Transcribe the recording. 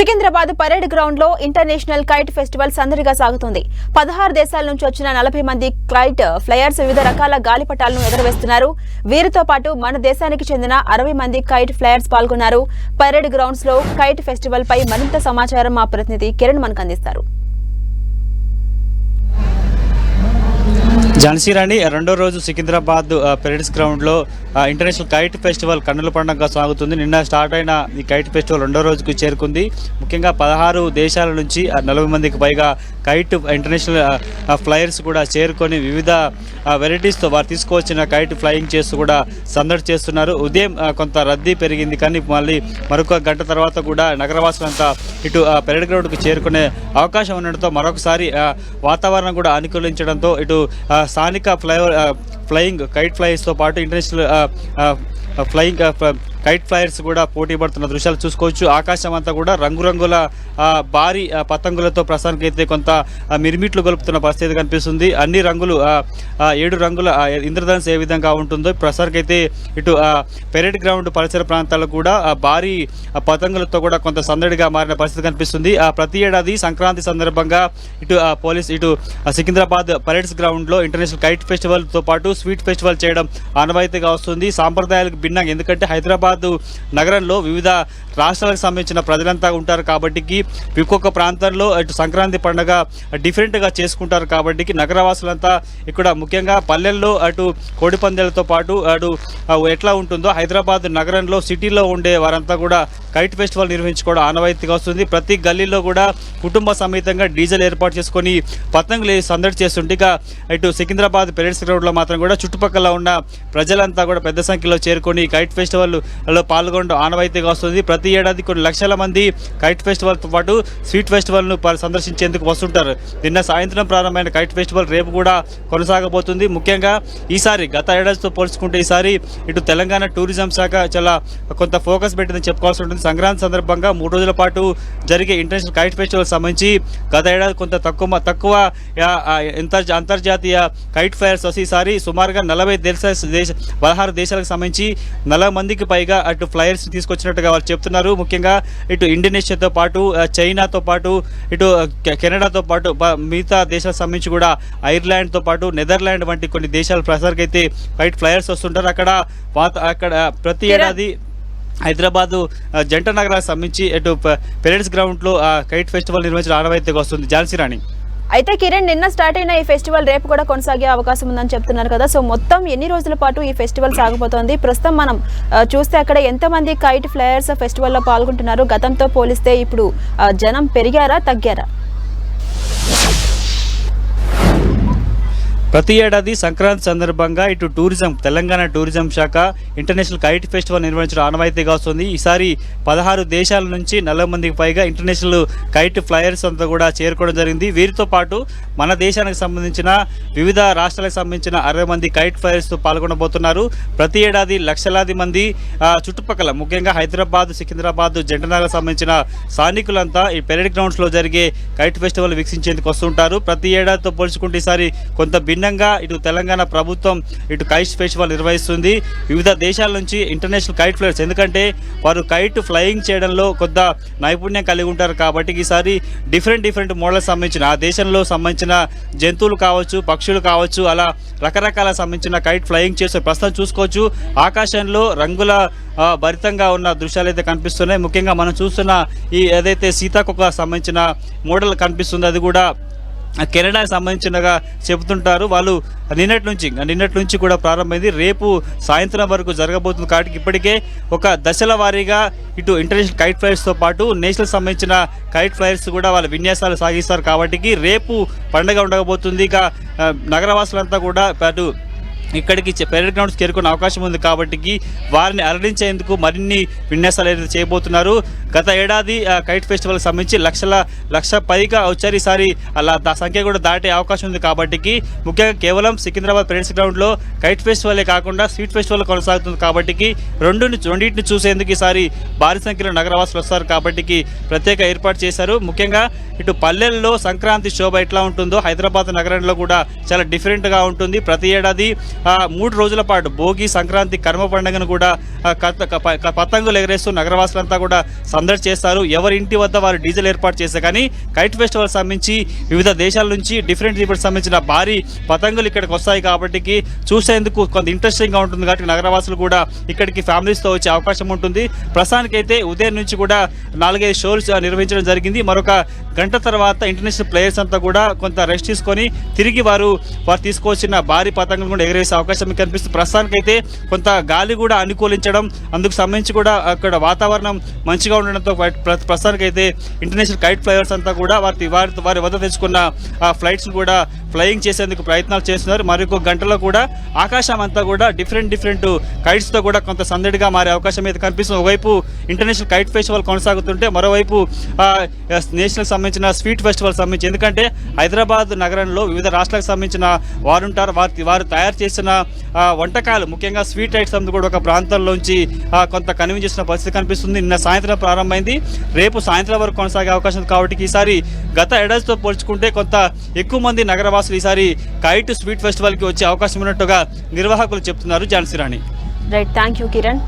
Secunderabad parade గ్రౌండ్లో international kite festival సందడిగా సాగుతుంది. పదహారు దేశాల నుంచి వచ్చిన నలభై మంది కైట్ ఫ్లయర్స్ వివిధ రకాల గాలిపటాలను ఎగరవేస్తున్నారు. వీరితో పాటు మన దేశానికి చెందిన అరవై మంది కైట్ ఫ్లయర్స్ పాల్గొన్నారు. పరేడ్ గ్రౌండ్స్లో కైట్ ఫెస్టివల్ పై మరింత సమాచారం మా ప్రతినిధి కిరణ్ మనకు అందిస్తారు. ఝాన్సీ రాణి రెండో రోజు సికింద్రాబాద్ ఆ, పెరేడ్స్ గ్రౌండ్లో ఇంటర్నేషనల్ కైట్ ఫెస్టివల్ కన్నుల పండుగగా సాగుతుంది. నిన్న స్టార్ట్ అయిన ఈ కైట్ ఫెస్టివల్ రెండో రోజుకు చేరుకుంది. ముఖ్యంగా పదహారు దేశాల నుంచి నలభై మందికి పైగా కైట్ ఇంటర్నేషనల్ ఫ్లయర్స్ ఫ్లైయర్స్ కూడా చేరుకొని వివిధ వెరైటీస్తో వారు తీసుకువచ్చిన కైట్ ఫ్లయింగ్ చేస్తూ కూడా సందడి చేస్తున్నారు. ఉదయం కొంత రద్దీ పెరిగింది. కానీ మళ్ళీ మరొక గంట తర్వాత కూడా నగరవాసులంతా ఇటు పెరడ్ పెరేడ్ చేరుకునే అవకాశం ఉండడంతో మరొకసారి వాతావరణం కూడా అనుకూలించడంతో ఇటు స్థానిక ఫ్లైఓవర్ ఫ్లయింగ్ కైట్ ఫ్లైస్తో పాటు ఇంటర్నేషనల్ ఫ్లయింగ్ కైట్ ఫ్లైర్స్ కూడా పోటీ పడుతున్న దృశ్యాలు చూసుకోవచ్చు. ఆకాశం అంతా కూడా రంగురంగుల భారీ పతంగులతో ప్రస్తుతానికి అయితే కొంత మిరిమిట్లు గొలుపుతున్న పరిస్థితి కనిపిస్తుంది. అన్ని రంగులు ఏడు రంగుల ఇంద్రధనస్ ఏ విధంగా ఉంటుందో ప్రస్తుతానికి అయితే ఇటు పెరేడ్ గ్రౌండ్ పరిసర ప్రాంతాల్లో కూడా భారీ పతంగులతో కూడా కొంత సందడిగా మారిన పరిస్థితి కనిపిస్తుంది. ఆ ప్రతి ఏడాది సంక్రాంతి సందర్భంగా ఇటు ఆ, పోలీస్ ఇటు సికింద్రాబాద్ పరేడ్స్ గ్రౌండ్లో ఇంటర్నేషనల్ కైట్ ఫెస్టివల్తో పాటు స్వీట్ ఫెస్టివల్ చేయడం ఆనవాయితీగా వస్తుంది. సాంప్రదాయాలకు భిన్నంగా ఎందుకంటే హైదరాబాద్ నగరంలో వివిధ రాష్ట్రాలకు సంబంధించిన ప్రజలంతా ఉంటారు కాబట్టి ఒక్కొక్క ప్రాంతంలో అటు సంక్రాంతి పండుగ డిఫరెంట్గా చేసుకుంటారు కాబట్టి నగరవాసులంతా ఇక్కడ ముఖ్యంగా పల్లెల్లో అటు కోడిపందేలతో పాటు అటు ఎట్లా ఉంటుందో హైదరాబాద్ నగరంలో సిటీలో ఉండే వారంతా కూడా కైట్ ఫెస్టివల్ నిర్వహించుకోవడం ఆనవాయితీగా వస్తుంది. ప్రతి గల్లీలో కూడా కుటుంబ సమేతంగా డీజిల్ ఏర్పాటు చేసుకొని పతంగులు సందడి చేస్తుంటే ఇక ఇటు సికింద్రాబాద్ పెరేడ్స్ గ్రౌండ్లో మాత్రం కూడా చుట్టుపక్కల ఉన్న ప్రజలంతా కూడా పెద్ద సంఖ్యలో చేరుకొని కైట్ లో పాల్గొనడం ఆనవాయితీగా వస్తుంది. ప్రతి ఏడాది కొన్ని లక్షల మంది కైట్ ఫెస్టివల్తో పాటు స్వీట్ ఫెస్టివల్ను ప- సందర్శించేందుకు వస్తుంటారు. నిన్న సాయంత్రం ప్రారంభమైన కైట్ ఫెస్టివల్ రేపు కూడా కొనసాగబోతుంది. ముఖ్యంగా ఈసారి గత ఏడాదితో పోల్చుకుంటే ఈసారి ఇటు తెలంగాణ టూరిజం శాఖ చాలా కొంత ఫోకస్ పెట్టిందని చెప్పుకోవాల్సి ఉంటుంది. సంక్రాంతి సందర్భంగా మూడు రోజుల పాటు జరిగే ఇంటర్నేషనల్ కైట్ ఫెస్టివల్ సంబంధించి గత ఏడాది కొంత తక్కువ తక్కువ అంతర్జాతీయ కైట్ ఫైర్స్ వచ్చి ఈసారి సుమారుగా నలభై దేశ దేశ పదహారు దేశాలకు సంబంధించి నలభై మందికి పైగా అటు ఫ్లైయర్స్ తీసుకొచ్చినట్టుగా వాళ్ళు చెప్తున్నారు. ముఖ్యంగా ఇటు ఇండోనేషియాతో పాటు చైనాతో పాటు ఇటు కెనడాతో పాటు మిగతా దేశాలకు సంబంధించి కూడా ఐర్లాండ్తో పాటు నెదర్లాండ్ వంటి కొన్ని దేశాల ప్రసారికి అయితే కైట్ ఫ్లైయర్స్ వస్తుంటారు. అక్కడ అక్కడ ప్రతి. ఏడాది హైదరాబాదు జంట నగరాలకు సంబంధించి ఇటు పెరేడ్స్ గ్రౌండ్లో కైట్ ఫెస్టివల్ నిర్వహించిన ఆనవాయితీగా వస్తుంది. ఝాన్సీ రాణి. అయితే కిరణ్ నిన్న స్టార్ట్ అయిన ఈ ఫెస్టివల్ రేపు కూడా కొనసాగే అవకాశం ఉందని చెప్తున్నారు కదా. సో మొత్తం ఎన్ని రోజుల పాటు ఈ ఫెస్టివల్ సాగబోతోంది? ప్రస్తుతం మనం చూస్తే అక్కడ ఎంతమంది కైట్ ఫ్లయర్స్ ఫెస్టివల్లో పాల్గొంటున్నారు? గతంతో పోలిస్తే ఇప్పుడు జనం పెరిగారా తగ్గారా? ప్రతి ఏడాది సంక్రాంతి సందర్భంగా ఇటు టూరిజం తెలంగాణ టూరిజం శాఖ ఇంటర్నేషనల్ కైట్ ఫెస్టివల్ నిర్వహించడం ఆనవాయితీగా వస్తుంది. ఈసారి పదహారు దేశాల నుంచి నలభై మందికి పైగా ఇంటర్నేషనల్ కైట్ ఫ్లయర్స్ అంతా కూడా చేరుకోవడం జరిగింది. వీరితో పాటు మన దేశానికి సంబంధించిన వివిధ రాష్ట్రాలకు సంబంధించిన అరవై మంది కైట్ ఫ్లయర్స్తో పాల్గొనబోతున్నారు. ప్రతి ఏడాది లక్షలాది మంది చుట్టుపక్కల ముఖ్యంగా హైదరాబాద్ సికింద్రాబాద్ జంటనగర్కి సంబంధించిన స్థానికులంతా ఈ పెరేడ్ గ్రౌండ్స్లో జరిగే కైట్ ఫెస్టివల్ వీక్షించేందుకు వస్తుంటారు. ప్రతి ఏడాదితో పోల్చుకుంటే ఈసారి కొంత భిన్నంగా ఇటు తెలంగాణ ప్రభుత్వం ఇటు కైట్ ఫెస్టివల్ నిర్వహిస్తుంది. వివిధ దేశాల నుంచి ఇంటర్నేషనల్ కైట్ ఫ్లైర్స్ ఎందుకంటే వారు కైట్ ఫ్లయింగ్ చేయడంలో కొద్ద నైపుణ్యం కలిగి ఉంటారు కాబట్టి ఈసారి డిఫరెంట్ డిఫరెంట్ మోడల్స్ సంబంధించిన ఆ దేశంలో సంబంధించిన జంతువులు కావచ్చు పక్షులు కావచ్చు అలా రకరకాల సంబంధించిన కైట్ ఫ్లయింగ్ చేసే ప్రస్తుతం చూసుకోవచ్చు. ఆకాశంలో రంగుల భరితంగా ఉన్న దృశ్యాలు అయితే కనిపిస్తున్నాయి. ముఖ్యంగా మనం చూస్తున్న ఈ ఏదైతే సీతాకొక సంబంధించిన మోడల్ కనిపిస్తుందో అది కూడా కెనడాకి సంబంధించినగా చెబుతుంటారు. వాళ్ళు నిన్నటి నుంచి నిన్నటి నుంచి కూడా ప్రారంభమైంది. రేపు సాయంత్రం వరకు జరగబోతుంది కాబట్టి ఇప్పటికే ఒక దశల వారీగా ఇటు ఇంటర్నేషనల్ కైట్ ఫ్లైర్స్తో పాటు నేషనల్ సంబంధించిన కైట్ ఫ్లైర్స్ కూడా వాళ్ళ విన్యాసాలు సాగిస్తారు. కాబట్టి రేపు పండగ ఉండకపోతుంది ఇక నగరవాసులంతా కూడా అటు ఇక్కడికి చె- గ్రౌండ్స్ చేరుకునే అవకాశం ఉంది కాబట్టి వారిని అలరించేందుకు మరిన్ని విన్యాసాలు అయితే చేయబోతున్నారు. గత ఏడాది కైట్ ఫెస్టివల్ సంబంధించి లక్షల లక్ష పైగా వచ్చారు. ఈసారి అలా దా సంఖ్య కూడా దాటే అవకాశం ఉంది కాబట్టి ముఖ్యంగా కేవలం సికింద్రాబాద్ పెరేడ్స్ గ్రౌండ్లో కైట్ ఫెస్టివలే కాకుండా స్వీట్ ఫెస్టివల్ కొనసాగుతుంది కాబట్టి రెండు రెండింటిని చూసేందుకు ఈసారి భారీ సంఖ్యలో నగరవాసులు వస్తారు కాబట్టి ప్రత్యేక ఏర్పాటు చేశారు. ముఖ్యంగా ఇటు పల్లెల్లో సంక్రాంతి శోభ ఎట్లా ఉంటుందో హైదరాబాద్ నగరంలో కూడా చాలా డిఫరెంట్గా ఉంటుంది. ప్రతి ఏడాది మూడు రోజుల పాటు భోగి సంక్రాంతి కర్మ పండుగను కూడా పతంగులు ఎగరేస్తూ నగరవాసులంతా కూడా సందడి చేస్తారు. ఎవరి ఇంటి వద్ద వారు డీజిల్ ఏర్పాటు చేస్తే కానీ కైట్ ఫెస్టివల్ సంబంధించి వివిధ దేశాల నుంచి డిఫరెంట్ దీపులకు సంబంధించిన భారీ పతంగులు ఇక్కడికి వస్తాయి కాబట్టి చూసేందుకు కొంత ఇంట్రెస్టింగ్గా ఉంటుంది కాబట్టి నగరవాసులు కూడా ఇక్కడికి ఫ్యామిలీస్తో వచ్చే అవకాశం ఉంటుంది. ప్రస్తుతానికైతే ఉదయం నుంచి కూడా నాలుగైదు షోలు నిర్వహించడం జరిగింది. మరొక గంట తర్వాత ఇంటర్నేషనల్ ప్లేయర్స్ అంతా కూడా కొంత రెస్ట్ తీసుకొని తిరిగి వారు వారు తీసుకొచ్చిన భారీ పతంగులు కూడా ఎగరేస్తారు అవకాశం కనిపిస్తుంది. ప్రస్తుతానికైతే కొంత గాలి కూడా అనుకూలించడం అందుకు సంబంధించి కూడా అక్కడ వాతావరణం మంచిగా ఉండడంతో ప్రస్తుతానికైతే ఇంటర్నేషనల్ కైట్ ఫ్లైవర్స్ అంతా కూడా వారి వారి వారి వద్ద తెచ్చుకున్న ఆ ఫ్లైట్స్ కూడా ఫ్లయింగ్ చేసేందుకు ప్రయత్నాలు చేస్తున్నారు. మరొక గంటలో కూడా ఆకాశం అంతా కూడా డిఫరెంట్ డిఫరెంట్ కైట్స్తో కూడా కొంత సందడిగా మారే అవకాశం అయితే కనిపిస్తుంది. ఒకవైపు ఇంటర్నేషనల్ కైట్ ఫెస్టివల్ కొనసాగుతుంటే మరోవైపు నేషనల్ సంబంధించిన స్వీట్ ఫెస్టివల్ సంబంధించి ఎందుకంటే హైదరాబాద్ నగరంలో వివిధ రాష్ట్రాలకు సంబంధించిన వారు ఉంటారు. వారి వారు తయారు చేసిన వంటకాలు ముఖ్యంగా స్వీట్ ఐటమ్స్ కూడా ఒక ప్రాంతంలోంచి కొంత కన్వీన్ చేసిన పరిస్థితి కనిపిస్తుంది. నిన్న సాయంత్రం ప్రారంభమైంది. రేపు సాయంత్రం వరకు కొనసాగే అవకాశం కాబట్టి ఈసారి గత ఏడాదితో పోల్చుకుంటే కొంత ఎక్కువ మంది నగరవాసులు ఈసారి కైట్ స్వీట్ ఫెస్టివల్కి వచ్చే అవకాశం ఉన్నట్టుగా నిర్వాహకులు చెప్తున్నారు. Jhansi Rani. Right thank you Kiran